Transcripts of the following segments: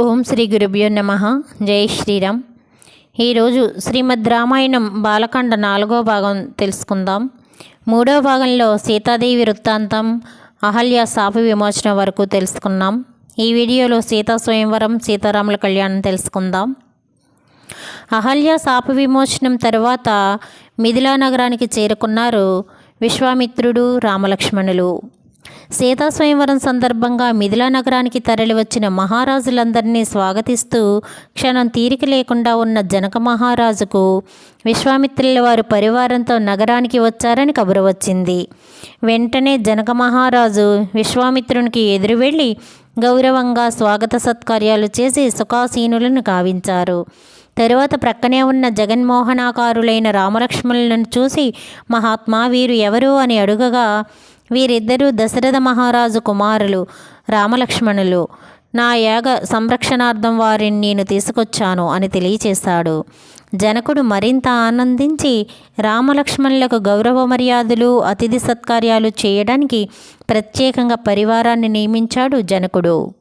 ఓం శ్రీ గురుభ్యో నమ. జై శ్రీరామ్. ఈరోజు శ్రీమద్ రామాయణం బాలకాండ నాలుగో భాగం తెలుసుకుందాం. మూడో భాగంలో సీతాదేవి వృత్తాంతం అహల్య శాప విమోచన వరకు తెలుసుకున్నాం. ఈ వీడియోలో సీతా స్వయంవరం సీతారాముల కళ్యాణం తెలుసుకుందాం. అహల్య శాప విమోచనం తర్వాత మిథిలా నగరానికి చేరుకున్నారు విశ్వామిత్రుడు రామలక్ష్మణులు. సీతా స్వయంవరం సందర్భంగా మిథిలా నగరానికి తరలివచ్చిన మహారాజులందరినీ స్వాగతిస్తూ క్షణం తీరిక లేకుండా ఉన్న జనక మహారాజుకు విశ్వామిత్రుల వారు పరివారంతో నగరానికి వచ్చారని కబురు వచ్చింది. వెంటనే జనక మహారాజు విశ్వామిత్రునికి ఎదురు వెళ్ళి గౌరవంగా స్వాగత సత్కార్యాలు చేసి సుఖాసీనులను గావించారు. తరువాత ప్రక్కనే ఉన్న జగన్మోహనాకారులైన రామలక్ష్మణులను చూసి మహాత్మా వీరు ఎవరు అని అడుగగా వీరిద్దరూ దశరథ మహారాజు కుమారులు రామలక్ష్మణులు. నా యాగ సంరక్షణార్థం వారిని నేను తీసుకొచ్చాను అని తెలియచేశాడు. జనకుడు మరింత ఆనందించి రామలక్ష్మణులకు గౌరవ మర్యాదలు అతిథి సత్కార్యాలు చేయడానికి ప్రత్యేకంగా పరివారాన్ని నియమించాడు జనకుడు.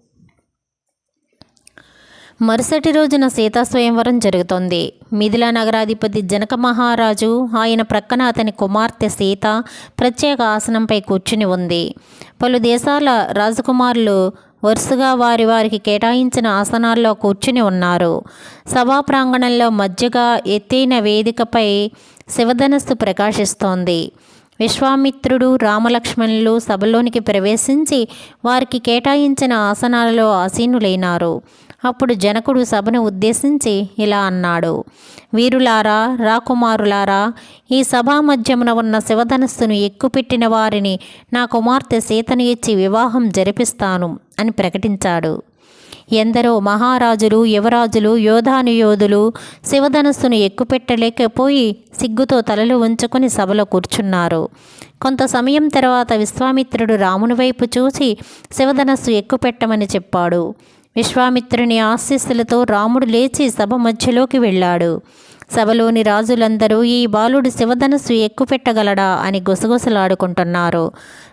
మరుసటి రోజున సీతా స్వయంవరం జరుగుతోంది. మిథిలా నగరాధిపతి జనక మహారాజు ఆయన ప్రక్కన అతని కుమార్తె సీత ప్రత్యేక ఆసనంపై కూర్చుని ఉంది. పలు దేశాల రాజకుమారులు వరుసగా వారి వారికి కేటాయించిన ఆసనాల్లో కూర్చుని ఉన్నారు. సభా ప్రాంగణంలో మధ్యగా ఎత్తైన వేదికపై శివధనస్సు ప్రకాశిస్తోంది. విశ్వామిత్రుడు రామలక్ష్మణులు సభలోనికి ప్రవేశించి వారికి కేటాయించిన ఆసనాలలో ఆసీనులైనారు. అప్పుడు జనకుడు సభను ఉద్దేశించి ఇలా అన్నాడు. వీరులారా రాకుమారులారా ఈ సభా మధ్యమున ఉన్న శివధనస్సును ఎక్కుపెట్టిన వారిని నా కుమార్తె సీతను ఇచ్చి వివాహం జరిపిస్తాను అని ప్రకటించాడు. ఎందరో మహారాజులు యువరాజులు యోధానుయోధులు శివధనస్సును ఎక్కుపెట్టలేకపోయి సిగ్గుతో తలలు ఉంచుకొని సభలో కూర్చున్నారు. కొంత సమయం తర్వాత విశ్వామిత్రుడు రాముని వైపు చూసి శివధనస్సు ఎక్కుపెట్టమని చెప్పాడు. విశ్వామిత్రుని ఆశీస్సులతో రాముడు లేచి సభ మధ్యలోకి వెళ్ళాడు. సభలోని రాజులందరూ ఈ బాలుడు శివధనస్సు ఎక్కుపెట్టగలడా? అని గుసగుసలాడుకుంటున్నారు.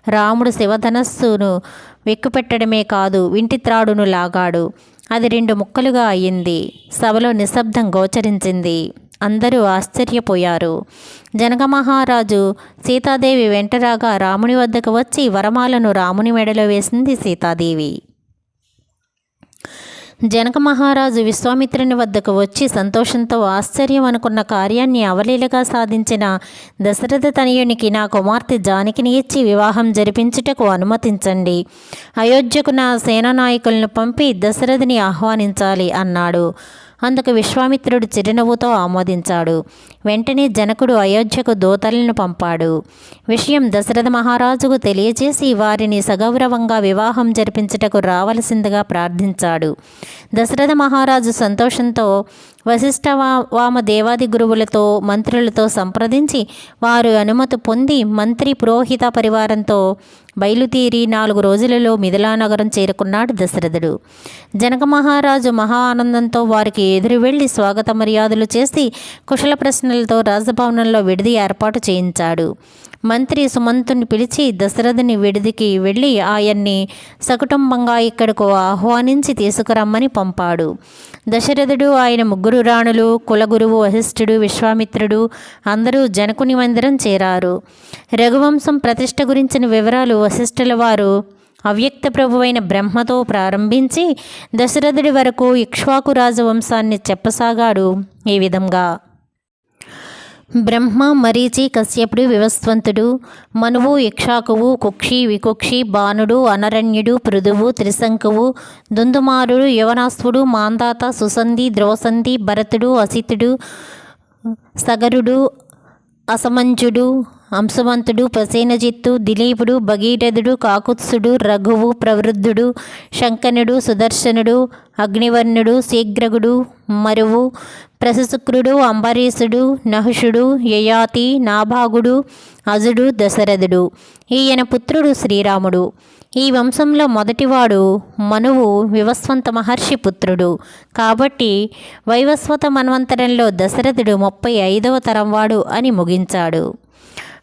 రాముడు శివధనస్సును ఎక్కుపెట్టడమే కాదు వింటిత్రాడును లాగాడు. అది రెండు ముక్కలుగా అయ్యింది సభలో నిశ్శబ్దం గోచరించింది. అందరూ ఆశ్చర్యపోయారు. జనక మహారాజు సీతాదేవి వెంటరాగా రాముని వద్దకు వచ్చి వరమాలను రాముని మెడలో వేసింది సీతాదేవి. జనక మహారాజు విశ్వామిత్రుని వద్దకు వచ్చి సంతోషంతో ఆశ్చర్యం అనుకున్న కార్యాన్ని అవలీలగా సాధించిన దశరథ తనయునికి నా కుమార్తె జానకిని ఇచ్చి వివాహం జరిపించుటకు అనుమతించండి. అయోధ్యకు నా సేనానాయకులను పంపి దశరథిని ఆహ్వానించాలి అన్నాడు. అందుకు విశ్వామిత్రుడు చిరునవ్వుతో ఆమోదించాడు. వెంటనే జనకుడు అయోధ్యకు దూతలను పంపాడు. విషయం దశరథ మహారాజుకు తెలియజేసి వారిని సగౌరవంగా వివాహం జరిపించుటకు రావలసిందిగా ప్రార్థించాడు. దశరథ మహారాజు సంతోషంతో వశిష్ఠ వామ దేవాది గురువులతో మంత్రులతో సంప్రదించి వారు అనుమతి పొంది మంత్రి పురోహిత పరివారంతో బయలుదేరి నాలుగు రోజులలో మిథిలానగరం చేరుకున్నాడు దశరథుడు. జనక మహారాజు మహా ఆనందంతో వారికి ఎదురు వెళ్ళి స్వాగత మర్యాదలు చేసి కుశల ప్రశ్నలతో రాజభవనంలో విడిది ఏర్పాటు చేయించాడు. మంత్రి సుమంతుని పిలిచి దశరథుని విడిదికి వెళ్ళి ఆయన్ని సకుటుంబంగా ఇక్కడకు ఆహ్వానించి తీసుకురమ్మని పంపాడు. దశరథుడు ఆయన ముగ్గురు రాణులు కులగురువు వశిష్ఠుడు విశ్వామిత్రుడు అందరూ జనకుని మందిరం చేరారు. రఘువంశం ప్రతిష్ట గురించిన వివరాలు వశిష్ఠుల వారు అవ్యక్త ప్రభువైన బ్రహ్మతో ప్రారంభించి దశరథుడి వరకు ఇక్ష్వాకు రాజవంశాన్ని చెప్పసాగాడు ఈ విధంగా. బ్రహ్మ మరీచి కశ్యపుడు వివస్వంతుడు మనువు ఇక్షాకువు కుక్షి వికుక్షి బాణుడు అనరణ్యుడు పృథువు త్రిశంకువు దుందుమారుడు యవనాస్వుడు మాందాత సుసంధి ద్రోసంధి భరతుడు అసితుడు సగరుడు అసమంజుడు అంశవంతుడు ప్రసేనజిత్తు దిలీపుడు భగీరథుడు కాకుత్సుడు రఘువు ప్రవృద్ధుడు శంకనుడు సుదర్శనుడు అగ్నివర్ణుడు శీఘ్రగుడు మరువు. ప్రశశుక్రుడు అంబరీషుడు నహుషుడు యయాతి నాభాగుడు అజుడు దశరథుడు. ఈయన పుత్రుడు శ్రీరాముడు. ఈ వంశంలో మొదటివాడు మనువు వివస్వంత మహర్షి పుత్రుడు. కాబట్టి వైవస్వత మన్వంతరంలో దశరథుడు ముప్పై ఐదవ తరం వాడు అని ముగించాడు.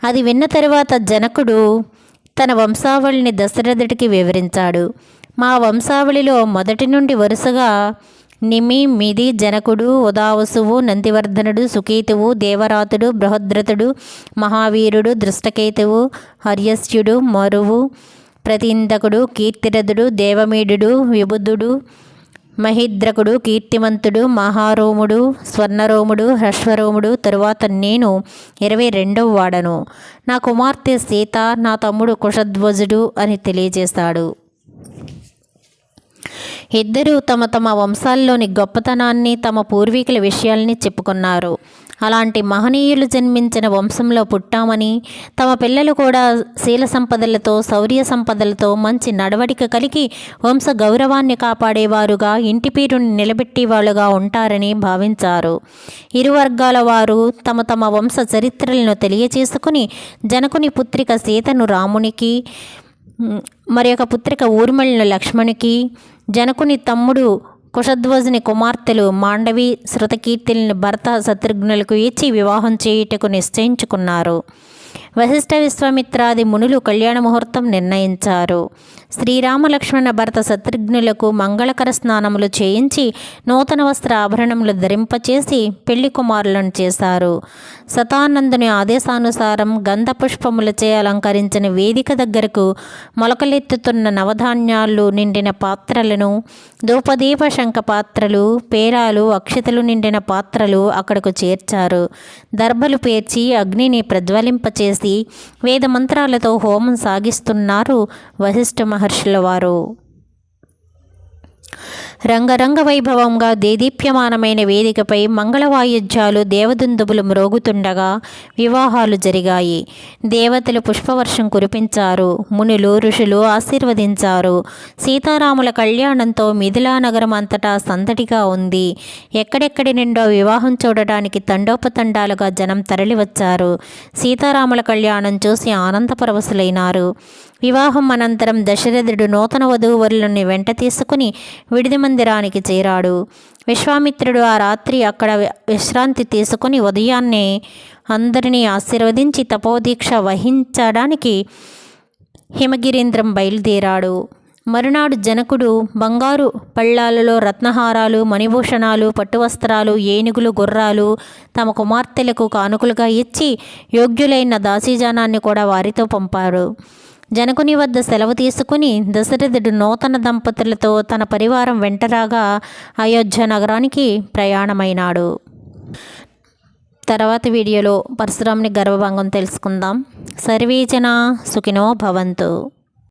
అది విన్న తరువాత జనకుడు తన వంశావళిని దశరథుడికి వివరించాడు. మా వంశావళిలో మొదటి నుండి వరుసగా నిమి మిది జనకుడు ఉదావసువు నందివర్ధనుడు సుకీతువు దేవరాతుడు బృహద్రథుడు మహావీరుడు దృష్టకేతువు హర్యస్యుడు మరువు ప్రతిందకుడు కీర్తిరథుడు దేవమీడు విబుధుడు మహిద్రకుడు కీర్తిమంతుడు మహారోముడు స్వర్ణరోముడు హర్ష్వరోముడు తరువాత నేను ఇరవై రెండవ వాడను. నా కుమార్తె సీత నా తమ్ముడు కుషధ్వజుడు అని తెలియజేశాడు ఇద్దరూ తమ తమ వంశాల్లోని గొప్పతనాన్ని తమ పూర్వీకుల విషయాల్ని చెప్పుకున్నారు. అలాంటి మహనీయులు జన్మించిన వంశంలో పుట్టామని తమ పిల్లలు కూడా శీల సంపదలతో శౌర్య సంపదలతో మంచి నడవడిక కలిగి వంశ గౌరవాన్ని కాపాడేవారుగా ఇంటి పేరుని నిలబెట్టేవాళ్ళుగా ఉంటారని భావించారు. ఇరు వర్గాల వారు తమ తమ వంశ చరిత్రలను తెలియచేసుకుని జనకుని పుత్రిక సీతను రామునికి మరి యొక్క పుత్రిక ఊర్మిళను లక్ష్మణుకి జనకుని తమ్ముడు కుషధ్వజుని కుమార్తెలు మాండవి శృతకీర్తిని భర్త శత్రుఘ్నులకు ఇచ్చి వివాహం చేయుటకు నిశ్చయించుకున్నారు. వశిష్ఠ విశ్వామిత్రాది మునులు కళ్యాణ ముహూర్తం నిర్ణయించారు. శ్రీరామలక్ష్మణ భర్త శత్రుఘ్నులకు మంగళకర స్నానములు చేయించి నూతన వస్త్ర ఆభరణములు ధరింపచేసి పెళ్ళి కుమారులను చేశారు. శతానందుని ఆదేశానుసారం గంధ పుష్పములచే అలంకరించిన వేదిక దగ్గరకు మొలకలెత్తుతున్న నవధాన్యాలు నిండిన పాత్రలను ధూపదీప శంఖ పాత్రలు పేరాలు అక్షతలు నిండిన పాత్రలు అక్కడకు చేర్చారు. దర్భలు పేర్చి అగ్నిని చేసి వేద మంత్రాలతో హోమం సాగిస్తున్నారు వశిష్ఠ మహర్షుల వారు. రంగరంగ వైభవంగా దేదీప్యమానమైన వేదికపై మంగళవాయిద్యాలు దేవదుందుబులు మ్రోగుతుండగా వివాహాలు జరిగాయి. దేవతలు పుష్పవర్షం కురిపించారు. మునులు ఋషులు ఆశీర్వదించారు. సీతారాముల కళ్యాణంతో మిథిలా నగరం అంతటా సందడిగా ఉంది. ఎక్కడెక్కడి నిండో వివాహం చూడడానికి తండోపతండాలుగా జనం తరలివచ్చారు. సీతారాముల కళ్యాణం చూసి ఆనందపరవశులైనారు. వివాహం అనంతరం దశరథుడు నూతన వధూవరులను వెంట తీసుకుని విడిది మందిరానికి చేరాడు. విశ్వామిత్రుడు ఆ రాత్రి అక్కడ విశ్రాంతి తీసుకుని ఉదయాన్నే అందరినీ ఆశీర్వదించి తపోదీక్ష వహించడానికి హిమగిరీంద్రం బయలుదేరాడు. మరునాడు జనకుడు బంగారు పళ్ళాలలో రత్నహారాలు మణిభూషణాలు పట్టువస్త్రాలు ఏనుగులు గుర్రాలు తమ కుమార్తెలకు కానుకలుగా ఇచ్చి యోగ్యులైన దాసీజానాన్ని కూడా వారితో పంపారు. జనకుని వద్ద సెలవు తీసుకుని దశరథుడు నూతన దంపతులతో తన పరివారం వెంటరాగా అయోధ్య నగరానికి ప్రయాణమైనాడు. తర్వాత వీడియోలో పరశురాముని గర్వభంగం తెలుసుకుందాం. సర్వీజన సుఖినో భవంతు.